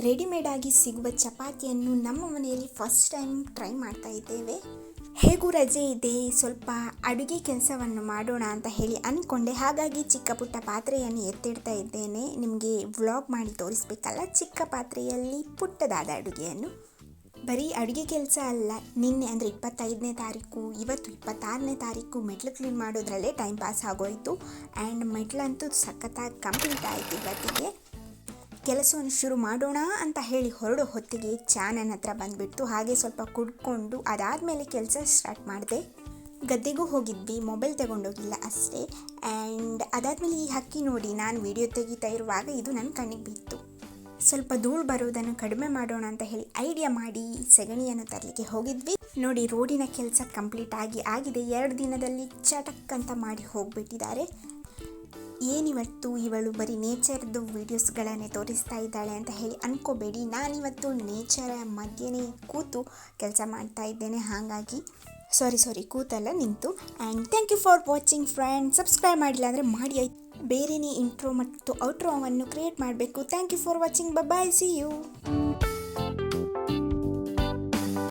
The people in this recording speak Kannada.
ರೆಡಿಮೇಡ್ ಆಗಿ ಸಿಗುವ ಚಪಾತಿಯನ್ನು ನಮ್ಮ ಮನೆಯಲ್ಲಿ ಫಸ್ಟ್ ಟೈಮ್ ಟ್ರೈ ಮಾಡ್ತಾ ಇದ್ದೇವೆ. ಹೇಗೂ ರಜೆ ಇದೆ, ಸ್ವಲ್ಪ ಅಡುಗೆ ಕೆಲಸವನ್ನು ಮಾಡೋಣ ಅಂತ ಹೇಳಿ ಅಂದ್ಕೊಂಡೆ ಹಾಗಾಗಿ ಚಿಕ್ಕ ಪುಟ್ಟ ಪಾತ್ರೆಯನ್ನು ಎತ್ತಿಡ್ತಾ ಇದ್ದೇನೆ. ನಿಮಗೆ ವ್ಲಾಗ್ ಮಾಡಿ ತೋರಿಸ್ಬೇಕಲ್ಲ, ಚಿಕ್ಕ ಪಾತ್ರೆಯಲ್ಲಿ ಪುಟ್ಟದಾದ ಅಡುಗೆಯನ್ನು. ಬರೀ ಅಡುಗೆ ಕೆಲಸ ಅಲ್ಲ, ನಿನ್ನೆ ಅಂದರೆ ಇಪ್ಪತ್ತೈದನೇ ತಾರೀಕು, ಇವತ್ತು ಇಪ್ಪತ್ತಾರನೇ ತಾರೀಕು ಮೆಟ್ಲು ಕ್ಲೀನ್ ಮಾಡೋದ್ರಲ್ಲೇ ಟೈಮ್ ಪಾಸ್ ಆಗೋಯಿತು. ಆ್ಯಂಡ್ ಮೆಟ್ಲಂತೂ ಸಖತ್ತಾಗಿ ಕಂಪ್ಲೀಟ್ ಆಯಿತು ಇವತ್ತಿಗೆ. ಕೆಲಸವನ್ನು ಶುರು ಮಾಡೋಣ ಅಂತ ಹೇಳಿ ಹೊರಡೋ ಹೊತ್ತಿಗೆ ಚಾ ನನ್ನ ಹತ್ರ ಬಂದುಬಿಡ್ತು. ಹಾಗೆ ಸ್ವಲ್ಪ ಕುಡ್ಕೊಂಡು ಅದಾದಮೇಲೆ ಕೆಲಸ ಸ್ಟಾರ್ಟ್ ಮಾಡಿದೆ. ಗದ್ದೆಗೂ ಹೋಗಿದ್ವಿ ಮೊಬೈಲ್ ತಗೊಂಡೋಗಿಲ್ಲ ಅಷ್ಟೇ. ಆ್ಯಂಡ್ ಅದಾದಮೇಲೆ ಈ ಹಕ್ಕಿ ನೋಡಿ ನಾನು ವಿಡಿಯೋ ತೆಗಿತಾ ಇರುವಾಗ ಇದು ನನ್ನ ಕಣ್ಣಿಗೆ ಬಿತ್ತು. ಸ್ವಲ್ಪ ಧೂಳು ಬರೋದನ್ನು ಕಡಿಮೆ ಮಾಡೋಣ ಅಂತ ಹೇಳಿ ಐಡಿಯಾ ಮಾಡಿ ಸೆಗಣಿಯನ್ನು ತರಲಿಕ್ಕೆ ಹೋಗಿದ್ವಿ. ನೋಡಿ ರೋಡಿನ ಕೆಲಸ ಕಂಪ್ಲೀಟ್ ಆಗಿ ಆಗಿದೆ. ಎರಡು ದಿನದಲ್ಲಿ ಚಟಕ್ ಅಂತ ಮಾಡಿ ಹೋಗ್ಬಿಟ್ಟಿದ್ದಾರೆ. ಏನಿವತ್ತು ಇವಳು ಬರೀ ನೇಚರ್ದು ವೀಡಿಯೋಸ್ಗಳನ್ನೇ ತೋರಿಸ್ತಾ ಇದ್ದಾಳೆ ಅಂತ ಹೇಳಿ ಅನ್ಕೋಬೇಡಿ. ನಾನಿವತ್ತು ನೇಚರ ಮಧ್ಯೆನೇ ಕೂತು ಕೆಲಸ ಮಾಡ್ತಾ ಇದ್ದೇನೆ. ಹಾಗಾಗಿ ಸಾರಿ ಸಾರಿ ಕೂತಲ್ಲ ನಿಂತು. And thank you for watching friend subscribe ಮಾಡಿಲ್ಲ ಅಂದರೆ ಮಾಡಿ ಆಯ್ತು. ಬೇರೆಯೇ ಇಂಟ್ರೋ ಮತ್ತು ಔಟ್ರೋವನ್ನು ಕ್ರಿಯೇಟ್ ಮಾಡಬೇಕು. Thank you for watching bye see you